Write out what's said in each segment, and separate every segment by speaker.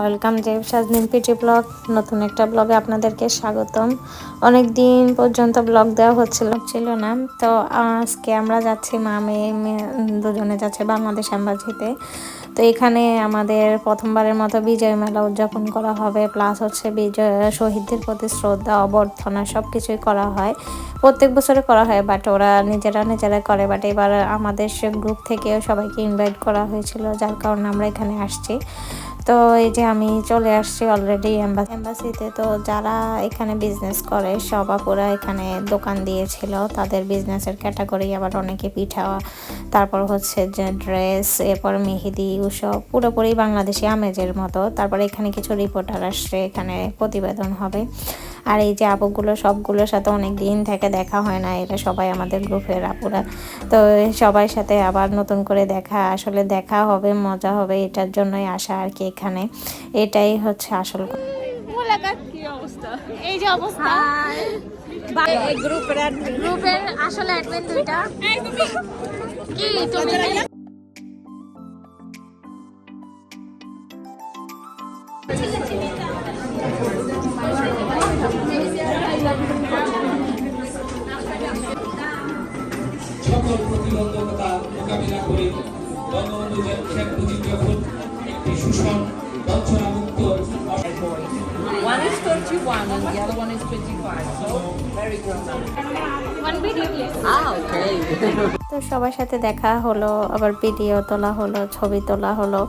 Speaker 1: Welcome Zeb Sajnin PT blog. নতুন একটা ব্লগে আপনাদেরকে স্বাগতম। অনেক দিন পর্যন্ত ব্লগ দেওয়া হচ্ছিল, ছিল না। তো আজকে আমরা যাচ্ছি মা, মেয়ে দুজনে যাচ্ছে বাংলাদেশ অ্যাম্বাসিতে তো এখানে আমাদের প্রথমবারের মতো বিজয় মেলা উদযাপন করা হবে। প্লাস হচ্ছে বিজয়, শহীদদের প্রতি শ্রদ্ধা অবর্থনা সব কিছুই করা হয়। প্রত্যেক বছরে করা হয় বাট ওরা নিজেরা নিজেরা করে। বাট এবার আমাদের গ্রুপ থেকেও সবাইকে ইনভাইট করা হয়েছিল, যার কারণে আমরা এখানে আসছি। তো এই যে আমি চলে আসছি অলরেডি এম্বাসিতে তো যারা এখানে বিজনেস করে সব আপুরা এখানে দোকান দিয়েছিল। তাদের বিজনেসের ক্যাটাগরি আবার অনেকে পিঠা, তারপর হচ্ছে যে ড্রেস এরপর মেহেদি, ওসব পুরোপুরি বাংলাদেশি আমেজের মতো। তারপর এখানে কিছু রিপোর্টার আসছে, এখানে প্রতিবেদন হবে। আর এই যে আপুগুলো সবগুলোর সাথে অনেক দিন থেকে দেখা হয় না এরা সবাই আমাদের গ্রুপের আপুরা তো সবার সাথে আবার নতুন করে দেখা আসলে দেখা হবে মজা হবে এটার জন্যই আসা আর কি এখানে। এটাই হচ্ছে আসল কথা।
Speaker 2: এই যে অবস্থা।
Speaker 3: গ্রুপের
Speaker 2: গ্রুপের আসলে অ্যাডমিন দুইটা। কি তুমি?
Speaker 4: সকল প্রতিবন্ধকতা মোকাবিলা করে বঙ্গবন্ধু শেখ মুজিব যখন একটি সুষম বঞ্চনামুক্ত
Speaker 3: One is 31 and the other one is 25. So very good. Ah, okay.
Speaker 1: তো সবার সাথে দেখা হলো আবার ভিডিও তোলা হলো ছবি তোলা হলো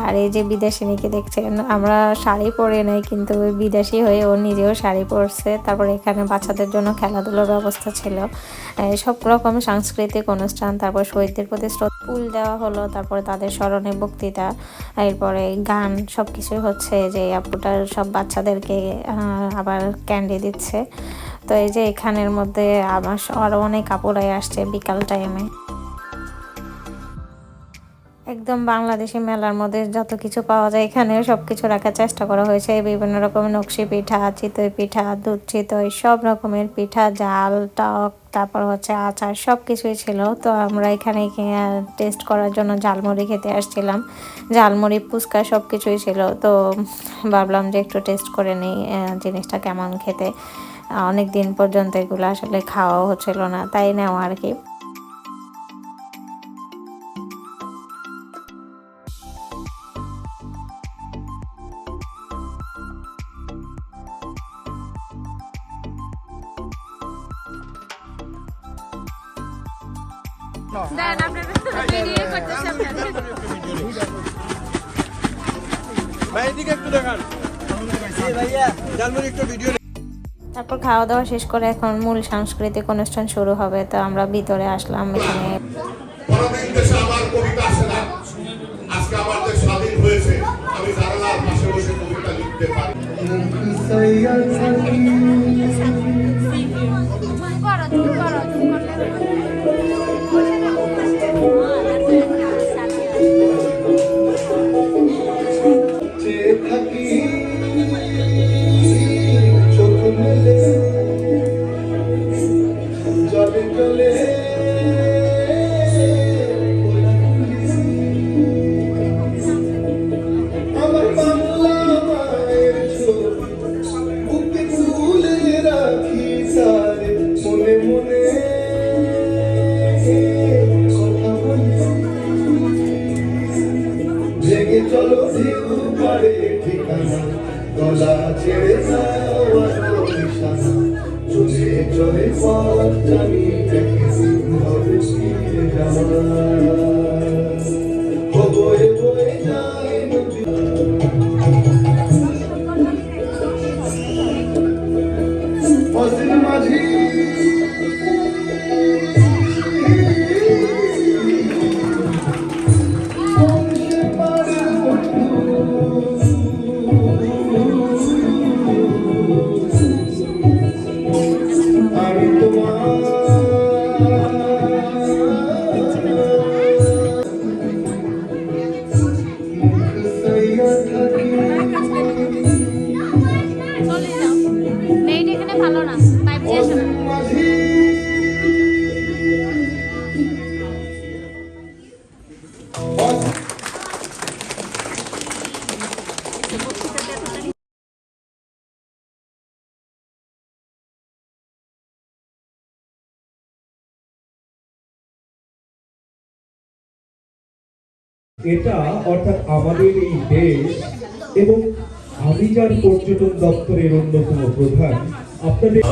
Speaker 1: আর এই যে বিদেশিনীকে দেখছেন আমরা শাড়ি পরে নাই কিন্তু বিদেশি হয়ে ও নিজেও শাড়ি পরছে তারপর এখানে বাচ্চাদের জন্য খেলাধুলার ব্যবস্থা ছিল সব রকম সাংস্কৃতিক অনুষ্ঠান তারপর শহীদদের প্রতি শ্রদ্ধা ফুল দেওয়া হলো তারপর তাদের স্মরণে বক্তৃতা এরপরে গান সব কিছুই হচ্ছে যে আপুটার সব বাচ্চাদেরকে আহ, আবার ক্যান্ডি দিচ্ছে। তো এই যে এখানের মধ্যে আমার আরও অনেক কাপড়াই আসছে বিকাল টাইমে একদম বাংলাদেশি মেলার মধ্যে যত কিছু পাওয়া যায় এখানেও সব কিছু রাখার চেষ্টা করা হয়েছে। বিভিন্ন রকমের নকশি পিঠা, চিতই পিঠা, দুধ চিতই, সব রকমের পিঠা, জাল, টক, তারপর হচ্ছে আচার সব কিছুই ছিল। তো আমরা এখানে টেস্ট করার জন্য ঝালমুড়ি খেতে আসছিলাম। ঝালমুড়ি, ফুচকা সব কিছুই ছিল। তো ভাবলাম যে একটু টেস্ট করে নিই জিনিসটা কেমন খেতে। অনেক দিন পর্যন্ত এগুলো আসলে খাওয়াও হচ্ছিল না, তাই নেওয়া আর কি।
Speaker 5: ভাই এদিকে একটু দেখান। ভাইয়া একটু ভিডিও
Speaker 1: তারপর খাওয়া দাওয়া শেষ করে এখন মূল সাংস্কৃতিক অনুষ্ঠান শুরু হবে তো আমরা ভিতরে আসলাম এখানে।
Speaker 6: আমার কবিতা আসে না। আজকে আমার দেশ স্বাধীন হয়েছে আমি জানালার পাশে বসে কবিতা লিখতে পারি।
Speaker 7: ঠিকানা গলা ছেড়ে যাওয়া নিশানা চলে চলে পথ জানি একদিন হবে যাওয়া
Speaker 8: এটা অর্থাৎ আমাদের এই দেশ এবং আবিজার পর্যটন দপ্তরের অন্যতম প্রধান আপনাদের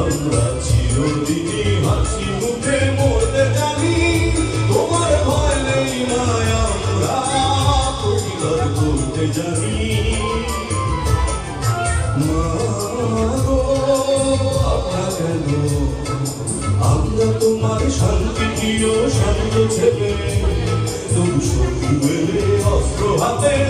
Speaker 7: জানি। often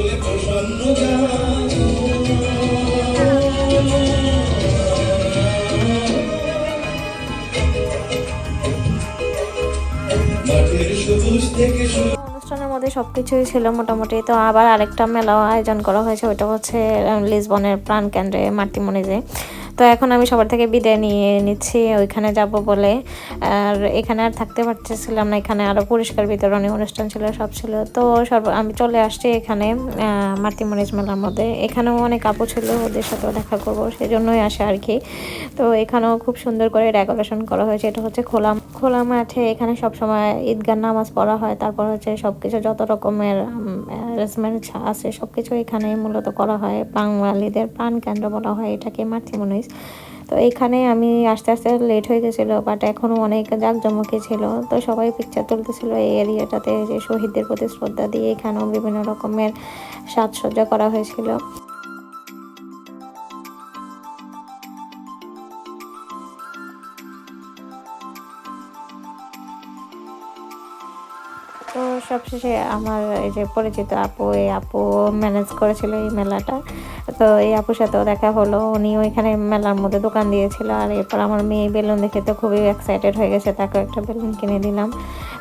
Speaker 1: অনুষ্ঠানের কিছুই ছিল মোটামুটি। তো আবার আরেকটা মেলাও আয়োজন করা হয়েছে, ওইটা হচ্ছে লিসবনের প্রাণ কেন্দ্রে মার্তিমনিজে তো এখন আমি সবার থেকে বিদায় নিয়ে নিচ্ছি, ওইখানে যাব বলে। আর এখানে আর থাকতে পারতেছিলাম না, এখানে আরও পুরস্কার বিতরণী অনুষ্ঠান ছিল, সব ছিল। তো সর্ব, আমি চলে আসছি এখানে মার্তিমনিজ মেলার মধ্যে। এখানেও অনেক আপু ছিল, ওদের সাথেও দেখা করব সেই জন্যই আসে আর কি। তো এখানেও খুব সুন্দর করে ডেকোরেশন করা হয়েছে, এটা হচ্ছে খোলা খোলা মাঠে এখানে সবসময় ঈদগার নামাজ পড়া হয়। তারপর হচ্ছে সব কিছু যত রকমের অ্যারেঞ্জমেন্ট আছে সব কিছু এখানে মূলত করা হয়। বাঙালিদের প্রাণ কেন্দ্র বলা হয় এটাকে মাতৃমনিস। তো এখানে আমি আস্তে আস্তে লেট হয়ে গেছিল বাট এখনও অনেক জাঁকজমকে ছিল। তো সবাই পিকচার তুলতেছিল এই এরিয়াটাতে যে শহীদদের প্রতি শ্রদ্ধা দিয়ে এখানেও বিভিন্ন রকমের সাজসজ্জা করা হয়েছিল। সবশেষে আমার এই যে পরিচিত আপু, এই আপু ম্যানেজ করেছিল এই মেলাটা। তো এই আপুর সাথেও দেখা হলো। উনি ওইখানে মেলার মধ্যে দোকান দিয়েছিল আর এরপর আমার মেয়ে বেলুন দেখে তো খুবই এক্সাইটেড হয়ে গেছে তাকে একটা বেলুন কিনে দিলাম।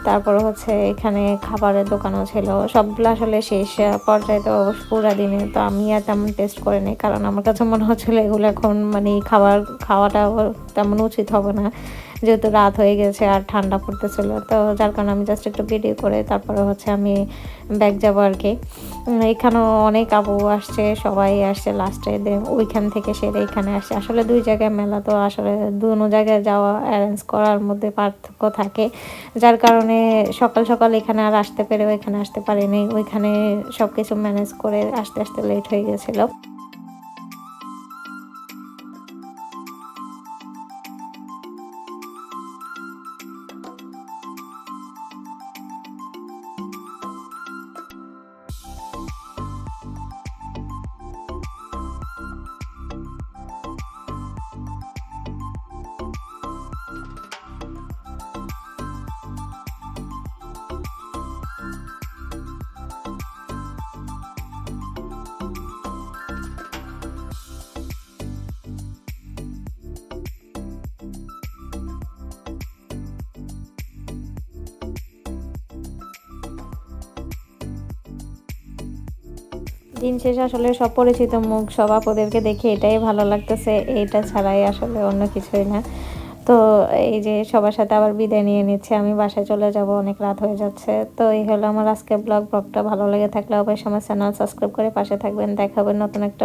Speaker 1: তারপর হচ্ছে এখানে খাবারের দোকানও ছিল। সবগুলো আসলে শেষ পর্যায়ে তো পুরা দিনে তো আমি আর তেমন টেস্ট করে নিই, কারণ আমার কাছে মনে হচ্ছিল এগুলো এখন মানে খাবার খাওয়াটা তেমন উচিত হবে না। যেহেতু রাত হয়ে গেছে আর ঠান্ডা পড়তেছিল, তো যার কারণে আমি জাস্ট একটু ভিডিও করে তারপরে হচ্ছে আমি ব্যাগ যাব আর কি। এখানেও অনেক আবু আসছে, সবাই আসছে লাস্টে ওইখান থেকে সেরে এখানে আসছে আসলে দুই জায়গায় মেলা, তো আসলে দুনো জায়গায় যাওয়া অ্যারেঞ্জ করার মধ্যে পার্থক্য থাকে। যার কারণে সকাল সকাল এখানে আর আসতে পেরে ওইখানে আসতে পারিনি। ওইখানে সব কিছু ম্যানেজ করে আস্তে আস্তে লেট হয়ে গেছিল। দিন শেষে আসলে সব পরিচিত মুখ সব আপুদেরকে দেখে এটাই ভালো লাগতেছে। এটা ছাড়াই আসলে অন্য কিছুই না। তো এই যে সবার সাথে আবার বিদায় নিয়ে নিচ্ছে, আমি বাসায় চলে যাব, অনেক রাত হয়ে যাচ্ছে। তো এই হলো আমার আজকে ব্লগ। ব্লগটা ভালো লেগে থাকলে অবশ্যই আমার চ্যানেল সাবস্ক্রাইব করে পাশে থাকবেন। দেখাবেন নতুন একটা